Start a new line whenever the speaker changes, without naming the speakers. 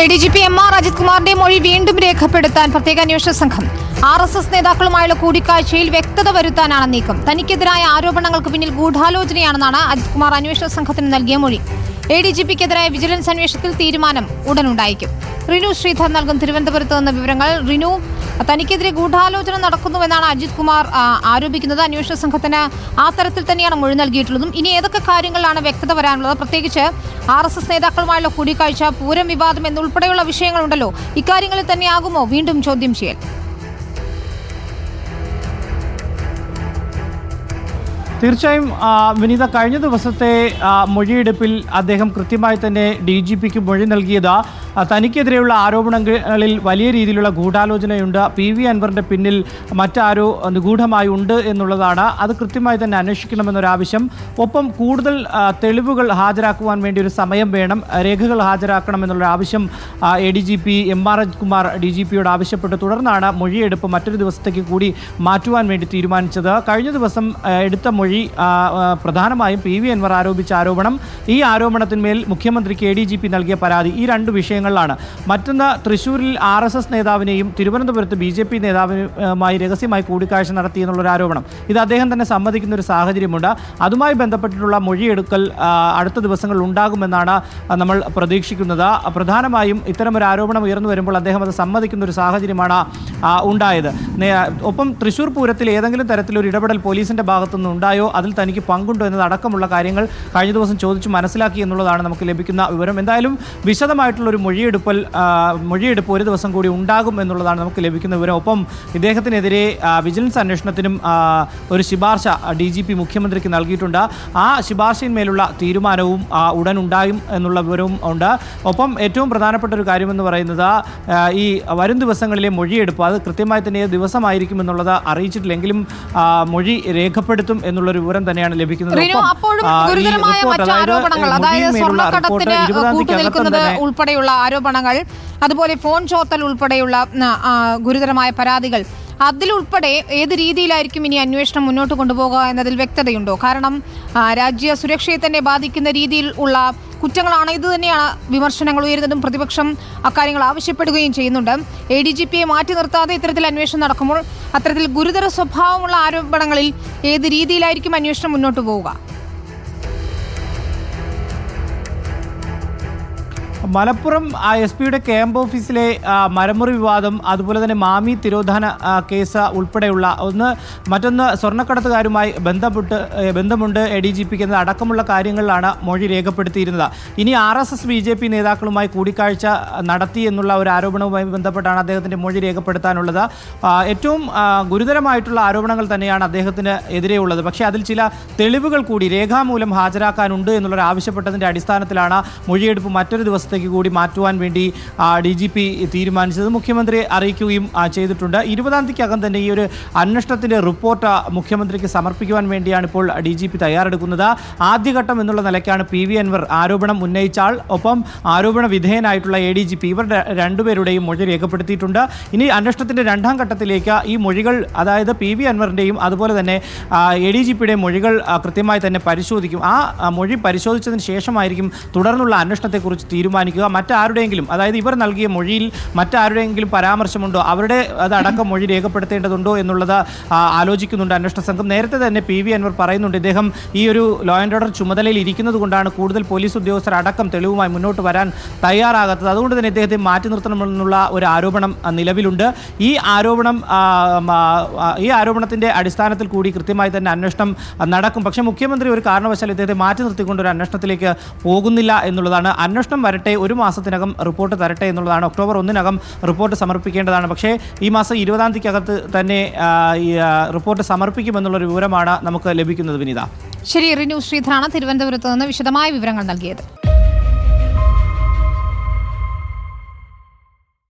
A D G P M R Ajith കുമാറിന്റെ മൊഴി വീണ്ടും രേഖപ്പെടുത്താൻ പ്രത്യേക അന്വേഷണ സംഘം. ആർ എസ് എസ് നേതാക്കളുമായുള്ള കൂടിക്കാഴ്ചയിൽ വ്യക്തത വരുത്താനാണ് നീക്കം. തനിക്കെതിരായ ആരോപണങ്ങൾക്ക് പിന്നിൽ ഗൂഢാലോചനയാണെന്നാണ് അജിത് കുമാർ അന്വേഷണ സംഘത്തിന് നൽകിയ മൊഴി. എ ഡി ജി പിക്കെതിരായ വിജിലൻസ് അന്വേഷണത്തിൽ തീരുമാനം ഉടനുണ്ടായിരിക്കും റിനു ശ്രീധർ നൽകും തിരുവനന്തപുരത്ത് നിന്ന് വിവരങ്ങൾ. റിനു തനിക്കെതിരെ ഗൂഢാലോചന നടക്കുന്നുവെന്നാണ് അജിത് കുമാർ ആരോപിക്കുന്നത്. അന്വേഷണ സംഘത്തിന് ആ തരത്തിൽ തന്നെയാണ് മൊഴി നൽകിയിട്ടുള്ളതും. ഇനി ഏതൊക്കെ കാര്യങ്ങളിലാണ് വ്യക്തത വരാനുള്ളത്? പ്രത്യേകിച്ച് ആർ എസ് എസ് നേതാക്കളുമായുള്ള കൂടിക്കാഴ്ച പൂരം വിവാദം എന്നുൾപ്പെടെയുള്ള വിഷയങ്ങളുണ്ടല്ലോ. ഇക്കാര്യങ്ങളിൽ തന്നെയാകുമോ വീണ്ടും ചോദ്യം ചെയ്യൽ?
തീർച്ചയായും വിനീത കഴിഞ്ഞ ദിവസത്തെ മൊഴിയെടുപ്പിൽ അദ്ദേഹം കൃത്യമായി തന്നെ ഡി ജി പിക്ക് മൊഴി നൽകിയത്. തനിക്കെതിരെയുള്ള ആരോപണങ്ങളിൽ വലിയ രീതിയിലുള്ള ഗൂഢാലോചനയുണ്ട്. പി വി അൻവറിന്റെ പിന്നിൽ മറ്റാരോ നിഗൂഢമായി ഉണ്ട് എന്നുള്ളതാണ്. അത് കൃത്യമായി തന്നെ അന്വേഷിക്കണമെന്നൊരാവശ്യം. ഒപ്പം കൂടുതൽ തെളിവുകൾ ഹാജരാക്കുവാൻ വേണ്ടി ഒരു സമയം വേണം. രേഖകൾ ഹാജരാക്കണം എന്നുള്ള ആവശ്യം A D G P M R H Kumar D G പിയോട് ആവശ്യപ്പെട്ടു തുടർന്നാണ് മൊഴിയെടുപ്പ് മറ്റൊരു ദിവസത്തേക്ക് കൂടി മാറ്റുവാൻ വേണ്ടി തീരുമാനിച്ചത്. കഴിഞ്ഞ ദിവസം എടുത്ത മൊഴി ആ, പ്രധാനമായും പി വി അൻവർ ആരോപിച്ച ആരോപണം ഈ ആരോപണത്തിന്മേൽ മുഖ്യമന്ത്രിക്ക് എ ഡി ജി പി നൽകിയ പരാതി ഈ രണ്ട് വിഷയങ്ങളിലാണ്. മറ്റൊന്ന് തൃശൂരിൽ ആർ എസ് എസ് നേതാവിനെയും തിരുവനന്തപുരത്ത് ബി ജെ പി നേതാവിനുമായി രഹസ്യമായി കൂടിക്കാഴ്ച നടത്തി എന്നുള്ളൊരു ആരോപണം. ഇത് അദ്ദേഹം തന്നെ സമ്മതിക്കുന്ന ഒരു സാഹചര്യമുണ്ട്. അതുമായി ബന്ധപ്പെട്ടിട്ടുള്ള മൊഴിയെടുക്കൽ അടുത്ത ദിവസങ്ങളിൽ ഉണ്ടാകുമെന്നാണ് നമ്മൾ പ്രതീക്ഷിക്കുന്നത്. പ്രധാനമായും ഇത്തരമൊരു ആരോപണം ഉയർന്നു വരുമ്പോൾ അദ്ദേഹം അത് സമ്മതിക്കുന്ന ഒരു സാഹചര്യമാണ് ഉണ്ടായത്. ഒപ്പം തൃശൂർ പൂരത്തിൽ ഏതെങ്കിലും തരത്തിലൊരു ഇടപെടൽ പോലീസിന്റെ ഭാഗത്തുനിന്ന് ഉണ്ടായോ അതിൽ തനിക്ക് പങ്കുണ്ടോ എന്നതടക്കമുള്ള കാര്യങ്ങൾ കഴിഞ്ഞ ദിവസം ചോദിച്ചു മനസ്സിലാക്കി എന്നുള്ളതാണ് നമുക്ക് ലഭിക്കുന്ന വിവരം. എന്തായാലും വിശദമായിട്ടുള്ള ഒരു മൊഴിയെടുപ്പൽ മൊഴിയെടുപ്പ് ഒരു ദിവസം കൂടി ഉണ്ടാകും എന്നുള്ളതാണ് നമുക്ക് ലഭിക്കുന്ന വിവരം. ഒപ്പം ഇദ്ദേഹത്തിനെതിരെ വിജിലൻസ് അന്വേഷണത്തിനും ഒരു ശുപാർശ ഡി ജി പി മുഖ്യമന്ത്രിക്ക് നൽകിയിട്ടുണ്ട്. ആ ശുപാർശയിന്മേലുള്ള തീരുമാനവും ഉടൻ ഉണ്ടായും എന്നുള്ള വിവരവും ഉണ്ട്. ഒപ്പം ഏറ്റവും പ്രധാനപ്പെട്ട ഒരു കാര്യമെന്ന് പറയുന്നത് ഈ വരും ദിവസങ്ങളിലെ മൊഴിയെടുപ്പ് അത് കൃത്യമായി തന്നെ ദിവസമായിരിക്കും എന്നുള്ളത് അറിയിച്ചിട്ടില്ലെങ്കിലും മൊഴി രേഖപ്പെടുത്തും എന്നുള്ളൊരു വിവരം തന്നെയാണ് ലഭിക്കുന്നത്.
ഗുരുതരമായ
അതായത്
ആരോപണങ്ങൾ അതായത്
സ്വർണക്കടത്തിന്
കൂട്ടുനിൽക്കുന്നത് ഉൾപ്പെടെയുള്ള ആരോപണങ്ങൾ അതുപോലെ ഫോൺ ചോത്തൽ ഉൾപ്പെടെയുള്ള ഗുരുതരമായ പരാതികൾ അതിലുൾപ്പെടെ ഏത് രീതിയിലായിരിക്കും ഇനി അന്വേഷണം മുന്നോട്ട് കൊണ്ടുപോകുക എന്നതിൽ വ്യക്തതയുണ്ടോ? കാരണം രാജ്യ സുരക്ഷയെ തന്നെ ബാധിക്കുന്ന രീതിയിൽ ഉള്ള കുറ്റങ്ങളാണ്. ഇത് തന്നെയാണ് വിമർശനങ്ങൾ ഉയരുന്നതും പ്രതിപക്ഷം അക്കാര്യങ്ങൾ ആവശ്യപ്പെടുകയും ചെയ്യുന്നുണ്ട്. എ ഡി ജി പിയെ മാറ്റി നിർത്താതെ ഇത്തരത്തിൽ അന്വേഷണം നടക്കുമ്പോൾ അത്തരത്തിൽ ഗുരുതര സ്വഭാവമുള്ള ആരോപണങ്ങളിൽ ഏത് രീതിയിലായിരിക്കും അന്വേഷണം മുന്നോട്ട് പോവുക?
മലപ്പുറം എസ് പിയുടെ ക്യാമ്പ് ഓഫീസിലെ മരമുറി വിവാദം അതുപോലെ തന്നെ മാമി തിരോധാന കേസ് ഉൾപ്പെടെയുള്ള ഒന്ന് മറ്റൊന്ന് സ്വർണക്കടത്തുകാരുമായി ബന്ധപ്പെട്ട് ബന്ധമുണ്ട്. എ ഡി ജി പിക്ക് അടക്കമുള്ള കാര്യങ്ങളിലാണ് മൊഴി രേഖപ്പെടുത്തിയിരുന്നത്. ഇനി R S S B J P നേതാക്കളുമായി കൂടിക്കാഴ്ച നടത്തി എന്നുള്ള ഒരു ആരോപണവുമായി ബന്ധപ്പെട്ടാണ് അദ്ദേഹത്തിന്റെ മൊഴി രേഖപ്പെടുത്താനുള്ളത്. ഏറ്റവും ഗുരുതരമായിട്ടുള്ള ആരോപണങ്ങൾ തന്നെയാണ് അദ്ദേഹത്തിന് എതിരെയുള്ളത്. പക്ഷേ അതിൽ ചില തെളിവുകൾ കൂടി രേഖാമൂലം ഹാജരാക്കാനുണ്ട് എന്നുള്ളൊരു ആവശ്യപ്പെട്ടതിന്റെ അടിസ്ഥാനത്തിലാണ് മൊഴിയെടുപ്പ് മറ്റൊരു ദിവസത്തേക്ക് കൂടി മാറ്റുവാൻ വേണ്ടി ഡി ജി പി തീരുമാനിച്ചത് മുഖ്യമന്ത്രിയെ അറിയിക്കുകയും ചെയ്തിട്ടുണ്ട്. ഇരുപതാം തീയതിക്കകം തന്നെ ഈ ഒരു അന്വേഷണത്തിന്റെ റിപ്പോർട്ട് മുഖ്യമന്ത്രിക്ക് സമർപ്പിക്കുവാൻ വേണ്ടിയാണ് ഇപ്പോൾ ഡി ജി പി തയ്യാറെടുക്കുന്നത്. ആദ്യഘട്ടം എന്നുള്ള നിലയ്ക്കാണ് പി വി അൻവർ ആരോപണം ഉന്നയിച്ചാൽ ഒപ്പം ആരോപണ വിധേയനായിട്ടുള്ള എ ഡി ജി പി ഇവരുടെ രണ്ടുപേരുടെയും മൊഴി രേഖപ്പെടുത്തിയിട്ടുണ്ട്. ഇനി അന്വേഷണത്തിന്റെ രണ്ടാം ഘട്ടത്തിലേക്ക് ഈ മൊഴികൾ അതായത് പി വി അൻവറിന്റെയും അതുപോലെ തന്നെ എ ഡി ജി പിയുടെയും മൊഴികൾ കൃത്യമായി തന്നെ പരിശോധിക്കും. ആ മൊഴി പരിശോധിച്ചതിന് ശേഷമായിരിക്കും തുടർന്നുള്ള അന്വേഷണത്തെക്കുറിച്ച് തീരുമാനിക്കുക. മറ്റാരുടെയെങ്കിലും അതായത് ഇവർ നൽകിയ മൊഴിയിൽ മറ്റാരുടെയെങ്കിലും പരാമർശമുണ്ടോ? അവരുടെ അതടക്കം മൊഴി രേഖപ്പെടുത്തേണ്ടതുണ്ടോ എന്നുള്ളത് ആലോചിക്കുന്നുണ്ട് അന്വേഷണ സംഘം. നേരത്തെ തന്നെ പി വി അൻവർ പറയുന്നുണ്ട് ഇദ്ദേഹം ഈ ഒരു ലോ ആൻഡ് ഓർഡർ ചുമതലയിൽ ഇരിക്കുന്നത് കൊണ്ടാണ് കൂടുതൽ പോലീസ് ഉദ്യോഗസ്ഥർ അടക്കം തെളിവുമായി മുന്നോട്ട് വരാൻ തയ്യാറാകാത്തത്. അതുകൊണ്ട് തന്നെ ഇദ്ദേഹത്തെ മാറ്റി നിർത്തണമെന്നുള്ള ഒരു ആരോപണം നിലവിലുണ്ട്. ഈ ആരോപണം ഈ ആരോപണത്തിന്റെ അടിസ്ഥാനത്തിൽ കൂടി കൃത്യമായി തന്നെ അന്വേഷണം നടക്കും. പക്ഷേ മുഖ്യമന്ത്രി ഒരു കാരണവശാൽ ഇദ്ദേഹത്തെ മാറ്റി നിർത്തിക്കൊണ്ട് ഒരു അന്വേഷണത്തിലേക്ക് പോകുന്നില്ല എന്നുള്ളതാണ്. അന്വേഷണം വരട്ടെ ഒരു മാസത്തിനകം റിപ്പോർട്ട് തരട്ടെ എന്നുള്ളതാണ്. ഒക്ടോബർ ഒന്നിനകം റിപ്പോർട്ട് സമർപ്പിക്കേണ്ടതാണ്. പക്ഷേ ഈ മാസം ഇരുപതാം തീയതിക്കകത്ത് തന്നെ റിപ്പോർട്ട് സമർപ്പിക്കുമെന്നുള്ളൊരു വിവരമാണ് നമുക്ക് ലഭിക്കുന്നത് വിനീത.
ശരി റിനു ശ്രീധരാണ് തിരുവനന്തപുരത്ത് നിന്ന് വിശദമായ വിവരങ്ങൾ നൽകിയത്.